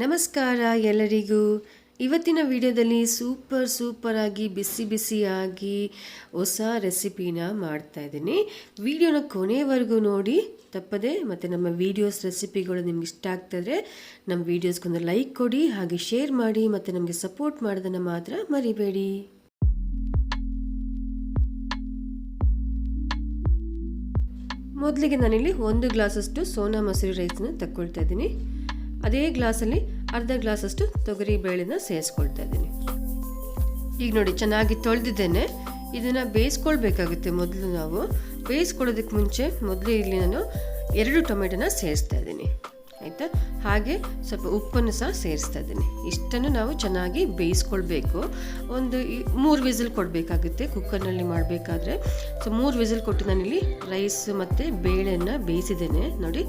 ನಮಸ್ಕಾರ ಎಲ್ಲರಿಗೂ. ಇವತ್ತಿನ ವಿಡಿಯೋದಲ್ಲಿ ಸೂಪರ್ ಸೂಪರ್ ಆಗಿ ಬಿಸಿ ಬಿಸಿಯಾಗಿ ಹೊಸ ರೆಸಿಪಿನ ಮಾಡ್ತಾ ಇದ್ದೀನಿ. ವಿಡಿಯೋನ ಕೊನೆವರೆಗೂ ನೋಡಿ. ತಪ್ಪದೆ ಮತ್ತು ನಮ್ಮ ವೀಡಿಯೋಸ್, ರೆಸಿಪಿಗಳು ನಿಮ್ಗೆ ಇಷ್ಟ ಆಗ್ತಾಯಿದ್ರೆ ನಮ್ಮ ವೀಡಿಯೋಸ್ಗೊಂದು ಲೈಕ್ ಕೊಡಿ, ಹಾಗೆ ಶೇರ್ ಮಾಡಿ, ಮತ್ತು ನಮಗೆ ಸಪೋರ್ಟ್ ಮಾಡೋದನ್ನು ಮಾತ್ರ ಮರಿಬೇಡಿ. ಮೊದಲಿಗೆ ನಾನಿಲ್ಲಿ ಒಂದು ಗ್ಲಾಸಷ್ಟು ಸೋನಾ ಮಸೂರಿ ರೈಸನ್ನು ತಗೊಳ್ತಾ ಇದ್ದೀನಿ. ಅದೇ ಗ್ಲಾಸಲ್ಲಿ ಅರ್ಧ ಗ್ಲಾಸಷ್ಟು ತೊಗರಿ ಬೇಳೆನ ಸೇರಿಸ್ಕೊಳ್ತಾ ಇದ್ದೀನಿ. ಈಗ ನೋಡಿ, ಚೆನ್ನಾಗಿ ತೊಳೆದಿದ್ದೇನೆ. ಇದನ್ನು ಬೇಯಿಸ್ಕೊಳ್ಬೇಕಾಗುತ್ತೆ ಮೊದಲು ನಾವು. ಬೇಯಿಸ್ಕೊಳ್ಳೋದಕ್ಕೆ ಮುಂಚೆ ಮೊದಲು ಇಲ್ಲಿ ನಾನು ಎರಡು ಟೊಮೆಟೊನ ಸೇರಿಸ್ತಾ ಇದ್ದೀನಿ. ಆಯಿತಾ? ಹಾಗೆ ಸ್ವಲ್ಪ ಉಪ್ಪನ್ನು ಸಹ ಸೇರಿಸ್ತಾ ಇದ್ದೀನಿ. ಇಷ್ಟನ್ನು ನಾವು ಚೆನ್ನಾಗಿ ಬೇಯಿಸ್ಕೊಳ್ಬೇಕು. ಒಂದು ಮೂರು ವಿಸಿಲ್ ಕೊಡಬೇಕಾಗುತ್ತೆ ಕುಕ್ಕರ್ನಲ್ಲಿ ಮಾಡಬೇಕಾದ್ರೆ. ಸೊ, ಮೂರು ವಿಸಿಲ್ ಕೊಟ್ಟು ನಾನಿಲ್ಲಿ ರೈಸ್ ಮತ್ತು ಬೇಳೆಯನ್ನು ಬೇಯಿಸಿದ್ದೇನೆ. ನೋಡಿ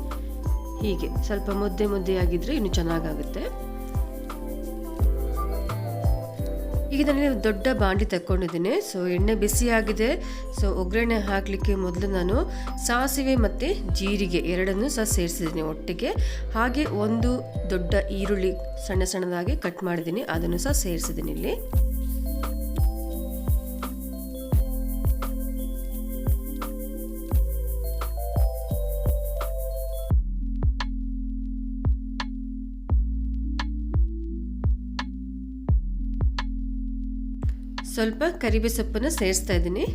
ಹೀಗೆ ಸ್ವಲ್ಪ ಮುದ್ದೆ ಮುದ್ದೆ ಆಗಿದ್ರೆ ಇನ್ನು ಚೆನ್ನಾಗಾಗುತ್ತೆ. ಈಗ ನಾನು ದೊಡ್ಡ ಬಾಂಡಿ ತಕ್ಕೊಂಡಿದ್ದೀನಿ. ಸೊ ಎಣ್ಣೆ ಬಿಸಿ ಆಗಿದೆ ಸೊ ಒಗ್ಗರಣೆ ಹಾಕಲಿಕ್ಕೆ ಮೊದಲು ನಾನು ಸಾಸಿವೆ ಮತ್ತು ಜೀರಿಗೆ ಎರಡನ್ನೂ ಸಹ ಸೇರಿಸಿದ್ದೀನಿ ಒಟ್ಟಿಗೆ. ಹಾಗೆ ಒಂದು ದೊಡ್ಡ ಈರುಳ್ಳಿ ಸಣ್ಣ ಸಣ್ಣದಾಗಿ ಕಟ್ ಮಾಡಿದ್ದೀನಿ. ಅದನ್ನು ಸಹ ಸೇರಿಸಿದ್ದೀನಿ ಇಲ್ಲಿ. ಸ್ವಲ್ಪ ಕರಿಬೆ ಸೊಪ್ಪನ್ನು ಸೇರಿಸ್ತಾ ಇದ್ದೀನಿ.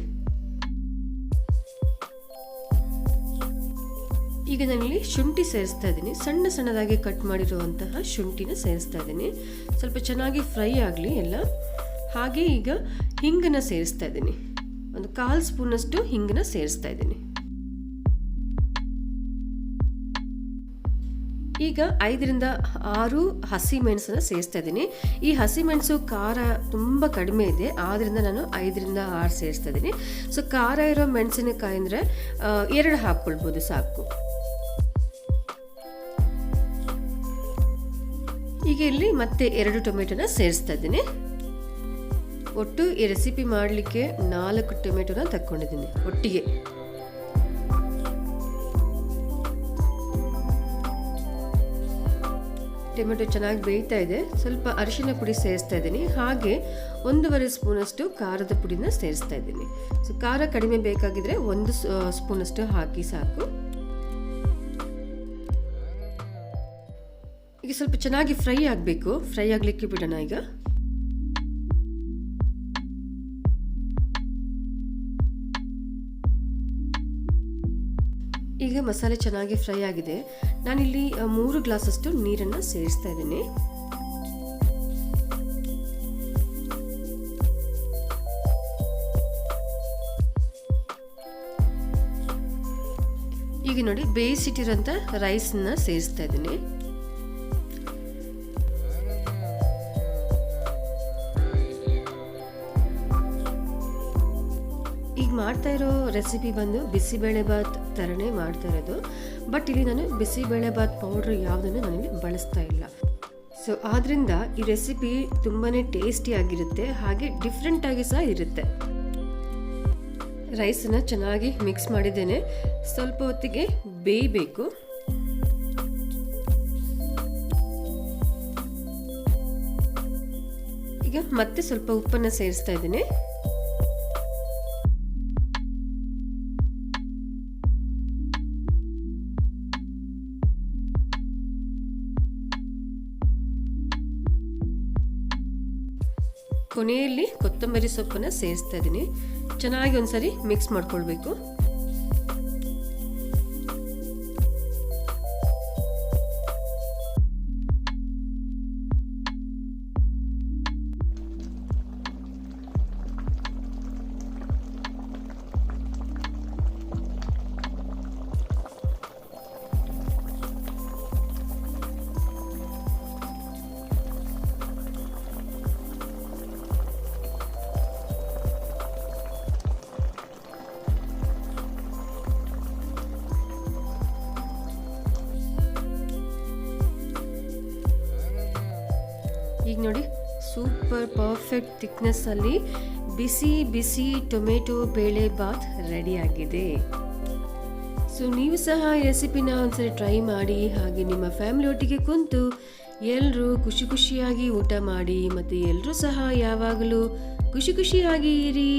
ಈಗ ನಾನಿಲ್ಲಿ ಶುಂಠಿ ಸೇರಿಸ್ತಾ ಇದ್ದೀನಿ. ಸಣ್ಣ ಸಣ್ಣದಾಗಿ ಕಟ್ ಮಾಡಿರುವಂತಹ ಶುಂಠಿನ ಸೇರಿಸ್ತಾ ಇದ್ದೀನಿ. ಸ್ವಲ್ಪ ಚೆನ್ನಾಗಿ ಫ್ರೈ ಆಗಲಿ ಎಲ್ಲ. ಹಾಗೆ ಈಗ ಹಿಂಗನ್ನು ಸೇರಿಸ್ತಾ ಇದ್ದೀನಿ. ಒಂದು ಕಾಲು ಸ್ಪೂನಷ್ಟು ಹಿಂಗನ್ನು ಸೇರಿಸ್ತಾ ಇದ್ದೀನಿ. ಈಗ ಐದರಿಂದ ಆರು ಹಸಿ ಮೆಣಸನ್ನು ಸೇರಿಸ್ತಾ ಇದ್ದೀನಿ. ಈ ಹಸಿ ಮೆಣಸು ಖಾರ ತುಂಬ ಕಡಿಮೆ ಇದೆ. ಆದ್ದರಿಂದ ನಾನು ಐದರಿಂದ ಆರು ಸೇರಿಸ್ತಾ ಇದ್ದೀನಿ. ಸೊ ಖಾರ ಇರೋ ಮೆಣಸಿನಕಾಯಿ ಅಂದರೆ ಎರಡು ಹಾಕ್ಕೊಳ್ಬೋದು ಸಾಕು. ಈಗ ಇಲ್ಲಿ ಮತ್ತೆ ಎರಡು ಟೊಮೆಟೊನ ಸೇರಿಸ್ತಾ ಇದ್ದೀನಿ. ಒಟ್ಟು ಈ ರೆಸಿಪಿ ಮಾಡಲಿಕ್ಕೆ ನಾಲ್ಕು ಟೊಮೆಟೊನ ತಕ್ಕೊಂಡಿದ್ದೀನಿ, ಒಟ್ಟಿಗೆ. ಟೊಮೆಟೊ ಚೆನ್ನಾಗಿ ಬೇಯ್ತಾ ಇದೆ. ಸ್ವಲ್ಪ ಅರಿಶಿನ ಪುಡಿ ಸೇರಿಸ್ತಾ ಇದ್ದೀನಿ. ಹಾಗೆ ಒಂದೂವರೆ ಸ್ಪೂನಷ್ಟು ಖಾರದ ಪುಡಿನ ಸೇರಿಸ್ತಾ ಇದ್ದೀನಿ. ಸೊ, ಖಾರ ಕಡಿಮೆ ಬೇಕಾಗಿದ್ದರೆ ಒಂದು ಸ್ಪೂನಷ್ಟು ಹಾಕಿ ಸಾಕು. ಈಗ ಸ್ವಲ್ಪ ಚೆನ್ನಾಗಿ ಫ್ರೈ ಆಗಬೇಕು. ಫ್ರೈ ಆಗಲಿಕ್ಕೆ ಬಿಡೋಣ ಈಗ. ಈಗ ಮಸಾಲೆ ಚೆನ್ನಾಗಿ ಫ್ರೈ ಆಗಿದೆ. ನಾನಿಲ್ಲಿ ಮೂರು ಗ್ಲಾಸಷ್ಟು ನೀರನ್ನು ಸೇರಿಸ್ತಾ ಇದ್ದೀನಿ. ಈಗ ನೋಡಿ, ಬೇಯಿಸಿಟ್ಟಿರೋಂಥ ರೈಸನ್ನ ಸೇರಿಸ್ತಾ ಇದ್ದೀನಿ. ಮಾಡ್ತಾ ಇರೋ ರೆಸಿಪಿ ಬಂದು ಬಿಸಿಬೇಳೆಬಾತ್ ಥರನೇ ಮಾಡ್ತಾ ಇರೋದು ಬಟ್ ಇಲ್ಲಿ ನಾನು ಬಿಸಿಬೇಳೆಬಾತ್ ಪೌಡ್ರ್ ಯಾವುದನ್ನು ನಾನಿಲ್ಲಿ ಬಳಸ್ತಾ ಇಲ್ಲ. ಸೊ ಆದ್ದರಿಂದ ಈ ರೆಸಿಪಿ ತುಂಬಾ ಟೇಸ್ಟಿಯಾಗಿರುತ್ತೆ ಹಾಗೆ ಡಿಫ್ರೆಂಟಾಗಿ ಸಹ ಇರುತ್ತೆ. ರೈಸನ್ನು ಚೆನ್ನಾಗಿ ಮಿಕ್ಸ್ ಮಾಡಿದ್ದೇನೆ. ಸ್ವಲ್ಪ ಹೊತ್ತಿಗೆ ಬೇಯಬೇಕು. ಈಗ ಮತ್ತೆ ಸ್ವಲ್ಪ ಉಪ್ಪನ್ನು ಸೇರಿಸ್ತಾ ಇದ್ದೀನಿ. ಕೊನೆಯಲ್ಲಿ ಕೊತ್ತಂಬರಿ ಸೊಪ್ಪನ್ನು ಸೇರಿಸ್ತಾ ಇದ್ದೀನಿ. ಚೆನ್ನಾಗಿ ಒಂದ್ಸರಿ ಮಿಕ್ಸ್ ಮಾಡ್ಕೊಳ್ಬೇಕು. ಸೂಪರ್ ಪರ್ಫೆಕ್ಟ್ ಥಿಕ್ನೆಸ್ಸಲ್ಲಿ ಬಿಸಿ ಬಿಸಿ ಟೊಮೆಟೊ ಬೇಳೆ ಬಾತ್ ರೆಡಿಯಾಗಿದೆ ಸೊ ನೀವು ಸಹ ಈ ರೆಸಿಪಿನ ಒಂದ್ಸರಿ ಟ್ರೈ ಮಾಡಿ, ಹಾಗೆ ನಿಮ್ಮ ಫ್ಯಾಮಿಲಿ ಒಟ್ಟಿಗೆ ಕುಂತು ಎಲ್ಲರೂ ಖುಷಿ ಖುಷಿಯಾಗಿ ಊಟ ಮಾಡಿ, ಮತ್ತು ಎಲ್ಲರೂ ಸಹ ಯಾವಾಗಲೂ ಖುಷಿ ಖುಷಿಯಾಗಿ ಇರಿ.